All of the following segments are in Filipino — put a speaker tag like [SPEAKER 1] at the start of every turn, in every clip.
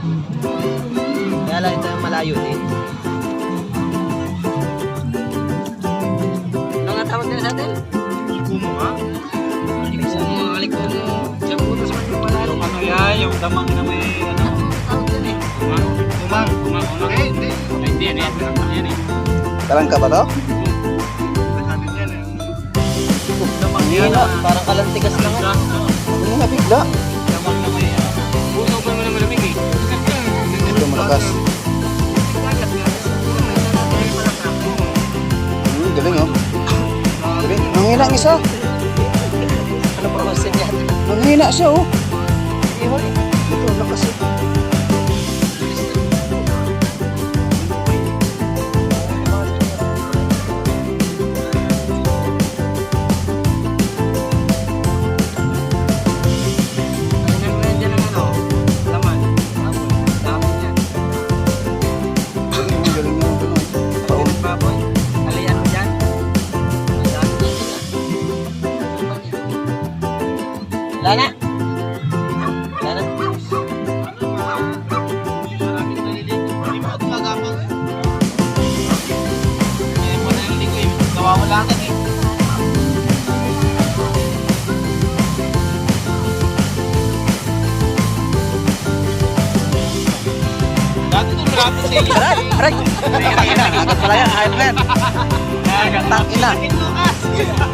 [SPEAKER 1] Kaya lang ito yung malayo din.
[SPEAKER 2] Ano nga tawag nila sa atin?
[SPEAKER 3] Kumo ka?
[SPEAKER 2] Yung alikong siyang buto sa.
[SPEAKER 3] Yung ano yan, yung damang na may ano.
[SPEAKER 2] Tawag eh.
[SPEAKER 3] Kumang, kumang, kumang. Eh, hindi. Ay, hindi, yan, yan. Yan, yan.
[SPEAKER 1] Talangka ba to?
[SPEAKER 3] Nasabi yan eh. Damang yan.
[SPEAKER 1] Parang kalantigas lang.
[SPEAKER 3] Ano
[SPEAKER 1] nga bigla? Malakas. Hmm, galing oh. Galing. Ang hina ang isa.
[SPEAKER 2] Ano pa kasi yan?
[SPEAKER 1] Ang hina siya oh. Ito, lakas Wala na. Wala na.
[SPEAKER 3] eh. Eh, na eh. Nawawala ka eh. Dati ito marami sa iyo.
[SPEAKER 1] Aray! Aray! Tangina, agad pala yan. Hayop na yan. Tangina.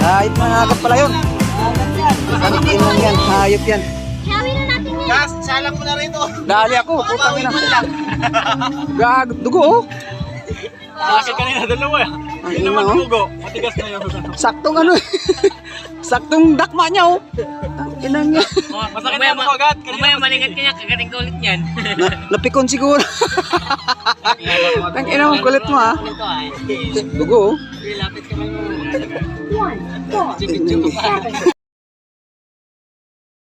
[SPEAKER 1] Hayop na agad pala yun. Tangina yan. Hayop yan.
[SPEAKER 3] Gas, salang mo na rito.
[SPEAKER 1] Dali ako. Putang ina. Gag, dugo oh.
[SPEAKER 3] Bakit kanina dalawa Hindi
[SPEAKER 1] ina
[SPEAKER 3] naman
[SPEAKER 1] oh.
[SPEAKER 3] dugo. Matigas na yun.
[SPEAKER 1] Saktong ano eh. Saktong dakma niya oh. Ang ina niya.
[SPEAKER 3] Masakit na ako agad.
[SPEAKER 2] Mamaya maligat ka niya, kagating ka ulit niyan.
[SPEAKER 1] Na, napikon siguro. Ang ina mo, kulit mo ah.
[SPEAKER 2] Ay.
[SPEAKER 1] Dugo oh.
[SPEAKER 2] Lapit ka lang.
[SPEAKER 4] One, four.